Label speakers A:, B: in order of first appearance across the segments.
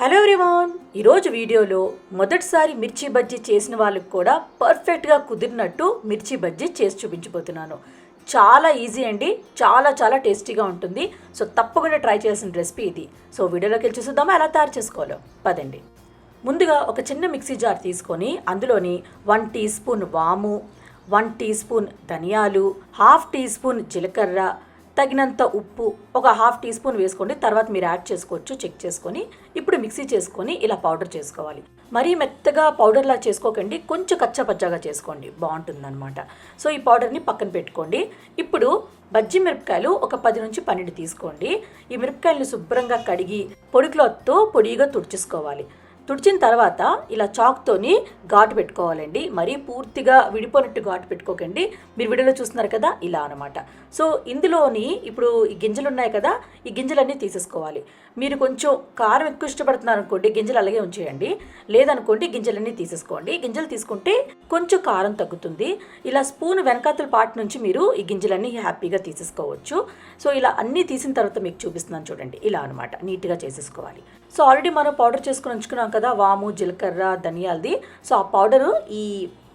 A: Hello everyone. ఈరోజు వీడియోలో మొదటిసారి మిర్చి బజ్జీ చేసిన వాళ్ళకి కూడా పర్ఫెక్ట్గా కుదిరినట్టు మిర్చి బజ్జీ చేసి చూపించబోతున్నాను. చాలా ఈజీ అండి చాలా చాలా టేస్టీగా ఉంటుంది. సో తప్పకుండా ట్రై చేసిన రెసిపీ ఇది. సో వీడియోలోకి వెళ్ళి చూద్దామా ఎలా తయారు చేసుకోవాలో? పదండి. ముందుగా ఒక చిన్న మిక్సీ జార్ తీసుకొని అందులోని వన్ టీ స్పూన్ వాము వన్ టీ స్పూన్ ధనియాలు హాఫ్ టీ స్పూన్ జీలకర్ర తగినంత ఉప్పు ఒక హాఫ్ టీ స్పూన్ వేసుకోండి. తర్వాత మీరు యాడ్ చేసుకోవచ్చు చెక్ చేసుకొని. ఇప్పుడు మిక్సీ చేసుకొని ఇలా పౌడర్ చేసుకోవాలి. మరీ మెత్తగా పౌడర్లా చేసుకోకండి. కొంచెం కచ్చపచ్చగా చేసుకోండి. బాగుంటుందన్నమాట. సో ఈ పౌడర్ని పక్కన పెట్టుకోండి. ఇప్పుడు బజ్జి మిరపకాయలు ఒక పది నుంచి పన్నెండు తీసుకోండి. ఈ మిరపకాయలను శుభ్రంగా కడిగి పొడి క్లాత్తో పొడిగా తుడిచేసుకోవాలి. తుడిచిన తర్వాత ఇలా చాక్తోని ఘాటు పెట్టుకోవాలండి. మరీ పూర్తిగా విడిపోయినట్టు ఘాటు పెట్టుకోకండి. మీరు వీడియోలో చూస్తున్నారు కదా ఇలా అనమాట సో ఇందులోని ఇప్పుడు ఈ గింజలు ఉన్నాయి కదా ఈ గింజలన్నీ తీసేసుకోవాలి. మీరు కొంచెం కారం ఎక్కువ ఇష్టపడుతున్నారు అనుకోండి గింజలు అలాగే ఉంచేయండి. లేదనుకోండి గింజలన్నీ తీసేసుకోండి. గింజలు తీసుకుంటే కొంచెం కారం తగ్గుతుంది. ఇలా స్పూన్ వెనకాతల పార్ట్ నుంచి మీరు ఈ గింజలన్నీ హ్యాపీగా తీసేసుకోవచ్చు. సో ఇలా అన్నీ తీసిన తర్వాత మీకు చూపిస్తున్నాను చూడండి. ఇలా అనమాట నీట్గా చేసేసుకోవాలి. సో ఆల్రెడీ మనం పౌడర్ చేసుకుని ఉంచుకున్నాం కదా వాము జీలకర్ర ధనియాలది. సో ఆ పౌడరు ఈ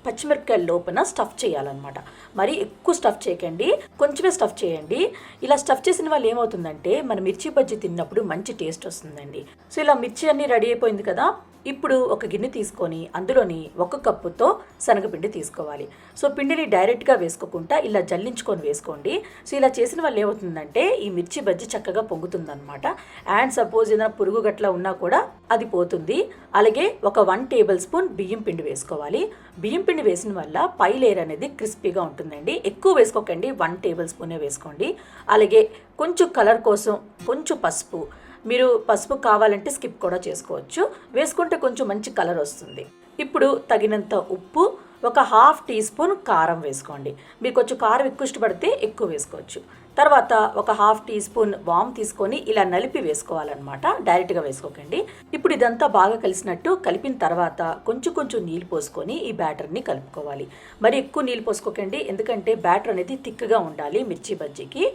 A: పచ్చిమిరపకాయల లోపల స్టఫ్ చేయాలన్నమాట. మరి ఎక్కువ స్టఫ్ చేయకండి కొంచెమే స్టఫ్ చేయండి. ఇలా స్టఫ్ చేసిన వాళ్ళు ఏమవుతుందంటే మన మిర్చి బజ్జీ తిన్నప్పుడు మంచి టేస్ట్ వస్తుందండి. సో ఇలా మిర్చి అన్నీ రెడీ అయిపోయింది కదా ఇప్పుడు ఒక గిన్నె తీసుకొని అందులోని ఒక కప్పుతో శనగపిండి తీసుకోవాలి. సో పిండిని డైరెక్ట్గా వేసుకోకుండా ఇలా జల్లించుకొని వేసుకోండి. సో ఇలా చేసిన వాళ్ళు ఏమవుతుందంటే ఈ మిర్చి బజ్జి చక్కగా పొంగుతుందన్నమాట. అండ్ సపోజ్ ఏదైనా పురుగు గట్ల ఉన్నా కూడా అది పోతుంది. అలాగే ఒక వన్ టేబుల్ స్పూన్ బియ్యం పిండి వేసుకోవాలి. బియ్యం పిండి వేసిన వల్ల పై లేయర్ అనేది క్రిస్పీగా ఉంటుందండి. ఎక్కువ వేసుకోకండి. వన్ టేబుల్ స్పూనే వేసుకోండి. అలాగే కొంచెం కలర్ కోసం కొంచెం పసుపు మీరు పసుపు కావాలంటే స్కిప్ కూడా చేసుకోవచ్చు. వేసుకుంటే కొంచెం మంచి కలర్ వస్తుంది. ఇప్పుడు తగినంత ఉప్పు ఒక హాఫ్ టీ స్పూన్ కారం వేసుకోండి. మీరు కొంచెం కారం ఎక్కువ ఇష్టపడితే ఎక్కువ వేసుకోవచ్చు. తర్వాత ఒక హాఫ్ టీ స్పూన్ వామ్ తీసుకొని ఇలా నలిపి వేసుకోవాలన్నమాట. డైరెక్ట్గా వేసుకోకండి. ఇప్పుడు ఇదంతా బాగా కలిసినట్టు కలిపిన తర్వాత కొంచెం కొంచెం నీళ్ళు పోసుకొని ఈ బ్యాటర్ని కలుపుకోవాలి. మరి ఎక్కువ నీళ్ళు పోసుకోకండి. ఎందుకంటే బ్యాటర్ అనేది థిక్గా ఉండాలి మిర్చి బజ్జీకి.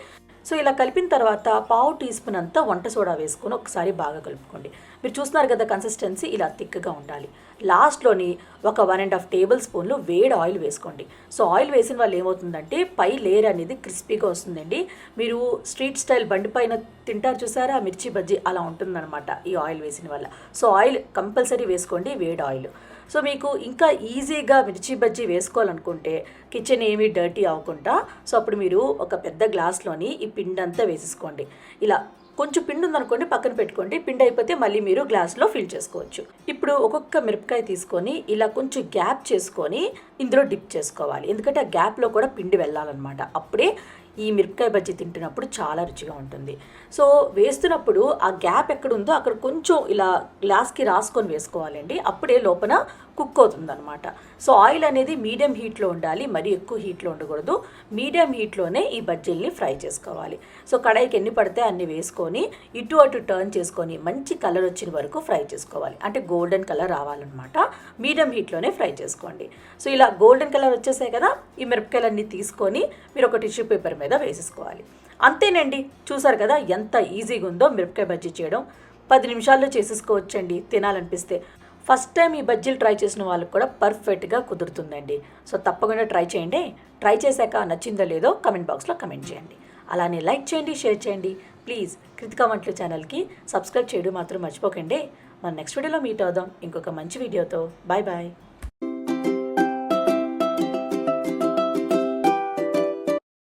A: సో ఇలా కలిపిన తర్వాత పావు టీ స్పూన్ అంతా వంట సోడా వేసుకొని ఒకసారి బాగా కలుపుకోండి. మీరు చూస్తున్నారు కదా కన్సిస్టెన్సీ ఇలా థిక్గా ఉండాలి. లాస్ట్లోని ఒక వన్ అండ్ హాఫ్ టేబుల్ స్పూన్లు వేడి ఆయిల్ వేసుకోండి. సో ఆయిల్ వేసిన వాళ్ళు ఏమవుతుందంటే పై లేయర్ అనేది క్రిస్పీగా వస్తుందండి. మీరు స్ట్రీట్ స్టైల్ బండి పైన తింటారు చూసారా? మిర్చి బజ్జీ అలా ఉంటుందన్నమాట ఈ ఆయిల్ వేసిన వల్ల. సో ఆయిల్ కంపల్సరీ వేసుకోండి వేడి ఆయిల్. సో మీకు ఇంకా ఈజీగా మిర్చి బజ్జీ వేసుకోవాలనుకుంటే కిచెన్ ఏమీ డర్టీ అవ్వకుండా సో అప్పుడు మీరు ఒక పెద్ద గ్లాస్లోని ఈ పిండి అంతా వేసేసుకోండి. ఇలా కొంచెం పిండి ఉందనుకోండి పక్కన పెట్టుకోండి పిండి అయిపోతే మళ్ళీ మీరు గ్లాస్లో ఫిల్ చేసుకోవచ్చు. ఇప్పుడు ఒక్కొక్క మిరపకాయ తీసుకొని ఇలా కొంచెం గ్యాప్ చేసుకొని ఇందులో డిప్ చేసుకోవాలి. ఎందుకంటే ఆ గ్యాప్లో కూడా పిండి వెళ్ళాలన్నమాట. అప్పుడే ఈ మిరపకాయ బజ్జీ తింటున్నప్పుడు చాలా రుచిగా ఉంటుంది. సో వేస్తున్నప్పుడు ఆ గ్యాప్ ఎక్కడ ఉందో అక్కడ కొంచెం ఇలా గ్లాస్కి రాసుకొని వేసుకోవాలండి. అప్పుడే లోపల కుక్ అవుతుందనమాట సో ఆయిల్ అనేది మీడియం హీట్లో ఉండాలి మరీ ఎక్కువ హీట్లో ఉండకూడదు. మీడియం హీట్లోనే ఈ బజ్జీల్ని ఫ్రై చేసుకోవాలి. సో కడాయికి ఎన్ని పడితే అన్ని వేసుకొని ఇటు అటు టర్న్ చేసుకొని మంచి కలర్ వచ్చిన వరకు ఫ్రై చేసుకోవాలి. అంటే గోల్డెన్ కలర్ రావాలన్నమాట. మీడియం హీట్లోనే ఫ్రై చేసుకోండి. సో ఇలా గోల్డెన్ కలర్ వచ్చేసాయి కదా ఈ మిరపకాయలన్నీ తీసుకొని మీరు ఒక టిష్యూ పేపర్ మీద వేసేసుకోవాలి. అంతేనండి. చూసారు కదా ఎంత ఈజీగా ఉందో మిరపకాయ బజ్జీ చేయడం. పది నిమిషాల్లో చేసేసుకోవచ్చండి. తినాలనిపిస్తే. ఫస్ట్ టైం ఈ బజ్జీలు ట్రై చేసిన వాళ్ళకి కూడా పర్ఫెక్ట్గా కుదురుతుందండి. సో తప్పకుండా ట్రై చేయండి. ట్రై చేశాక నచ్చిందో లేదో కమెంట్ బాక్స్లో కమెంట్ చేయండి. అలానే లైక్ చేయండి షేర్ చేయండి. ప్లీజ్ కృతికా వంటలు ఛానల్కి సబ్స్క్రైబ్ చేయడం మాత్రం మర్చిపోకండి. మన నెక్స్ట్ వీడియోలో మీట్ అవుదాం. ఇంకొక మంచి వీడియోతో. Bye bye